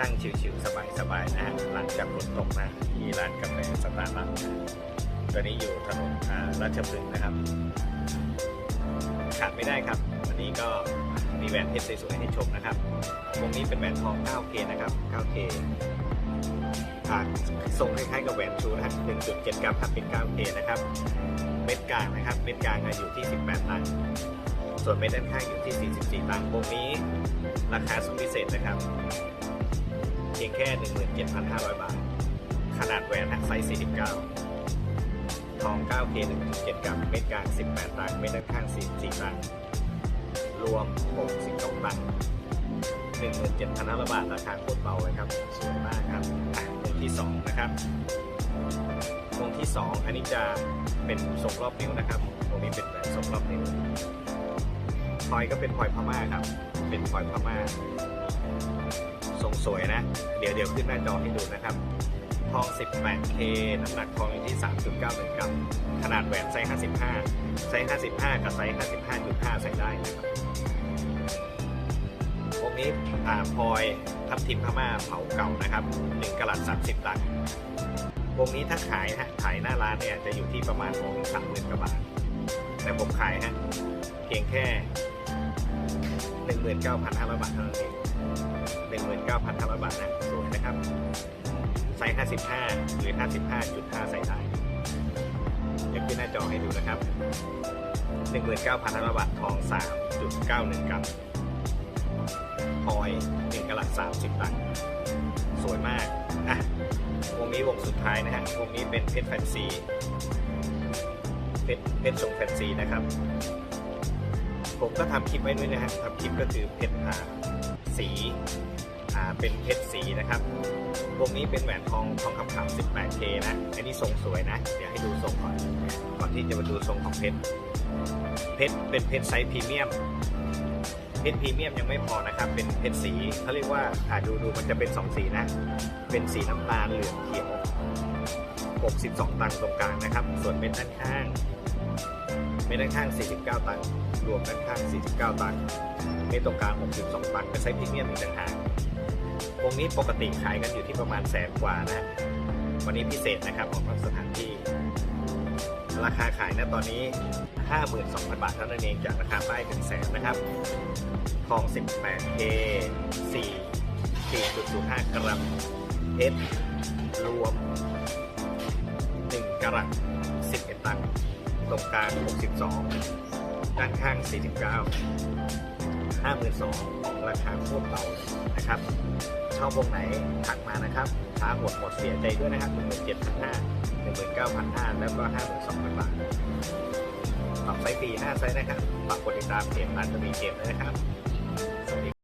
นั่งชิวๆสบายๆนะฮะหลังจากฝนตกนะที่ร้านกาแฟสตาร์บัคนตอนนี้อยู่ถนนอ่าราชพฤกษ์นะครับขาดไม่ได้ครับ วันนี้ก็มีแหวนเพชรสวยๆให้ชมนะครับวงนี้เป็นแหวนทอง 9K นะครับ 9K อ่าทรงคล้ายๆกับแหวนชูนะครับ1.7กรัมครับเป็น 9K นะครับเม็ดกลางนะครับเม็ดกลางอยู่ที่ 18 ตังค์ส่วนเม็ดด้านข้างอยู่ที่ 44 ตังค์วงนี้ราคาสุดพิเศษนะครับ พียงแค่ 17,500 บาท ขนาดแหวนนะไซส์ 49 ทอง 9K 1.7 กรัม เม็ดกลาง 18 ตังเม็ดด้านข้าง 44 ตังรวม 62 ตัง17,500 บาท ราคาโคตรเบาเลยครับ สวยมากครับวงที่ 2 นะครับวงที่ 2 อันนี้จะเป็นทรงรอบนิ้วนะครับวงนี้เป็นแบบทรงรอบนิ้วพลอยก็เป็นพลอยพม่าครับ เป็นพลอยพม่า สวยนะ เดี๋ยวเดี๋ยวขึ้นหน้าจอให้ดูนะครับ ทอง 18K น้ำหนักทองอยู่ที่ 3.91กรัมขนาดแหวนไซส์ 55 ไซส์ 55 กับไซส์ 55.5 ใส่ได้นะครับวงนี้อ่าพลอยทับทิมพม่าเผาเก่านะครับ 1กะลัด30ตังค์วงนี้ถ้าขายฮะขายหน้าร้านเนี่ยจะอยู่ที่ประมาณวงสามหมื่นกว่าบาท แต่ผมขายฮะเพียงแค่หนึ่งหมื่นเก้าพันห้าร้อยบาทเท่านั้นเอง หนึ่งหมื่นเก้าพันห้าร้อยบาทนะสวยนะครับไซส์ห้าสิบห้าหรือห้าสิบห้าจุดห้าใส่ได้เดี๋ยวขึ้นหน้าจอให้ดูนะครับหนึ่งหมื่นเก้าพันห้าร้อยบาท ทองสามจุดเก้าหนึ่งกรัมพลอยหนึ่งกะลัดสามสิบตังค์สวยมาก อะวงนี้วงสุดท้ายนะฮะวงนี้เป็นเพชรแฟนซี เพชรเพชรทรงแฟนซีนะครับ ผมก็ทำคลิปไว้ด้วยนะฮะทำคลิปก็คือเพชรอ่า สีเป็นเพชรสีนะครับวงนี้เป็นแหวนทองทองคำขาว 18K นะ อันนี้ทรงสวยนะ เดี๋ยวให้ดูทรงก่อน ก่อนที่จะมาดูทรงของเพชร เพชรเป็นเพชรไซส์พรีเมียม เพชรพรีเมียมยังไม่พอนะครับ เป็นเพชรสีเขาเรียกว่าอ่าดูดูมันจะเป็นสองสีนะ เป็นสีน้ำตาลเหลืองเขียว 62 ตังค์ตรงกลางนะครับ ส่วนเม็ดด้านข้าง เม็ดด้านข้าง 49 ตังค์รวมด้านข้าง 49 ตังค์เม็ดตรงกลาง 62 ตังค์เป็นไซส์พรีเมียมอีกต่างหากวงนี้ปกติขายกันอยู่ที่ประมาณแสนกว่านะ วันนี้พิเศษนะครับของสถานที่ ราคาขายนะตอนนี้ 52,000 บาทเท่านั้นเองจากราคาป้ายถึงแสนนะครับ ทอง 18K 4 4.05 กรัมเพชรรวม 1กรัต11 ตังค์ ตรงกลาง 62 ด้านข้าง 49 52,000ราคาโคตรเบานะครับชอบวงไหนถักมานะครับช้าหมดหมดเสียใจด้วยนะครับ17,500 19,500 แล้วก็ 52,000 บาทปรับไซส์ปี5ไซส์นะครับฝากกดติดตามเพจร้านจะมีเกมด้วยนะครับ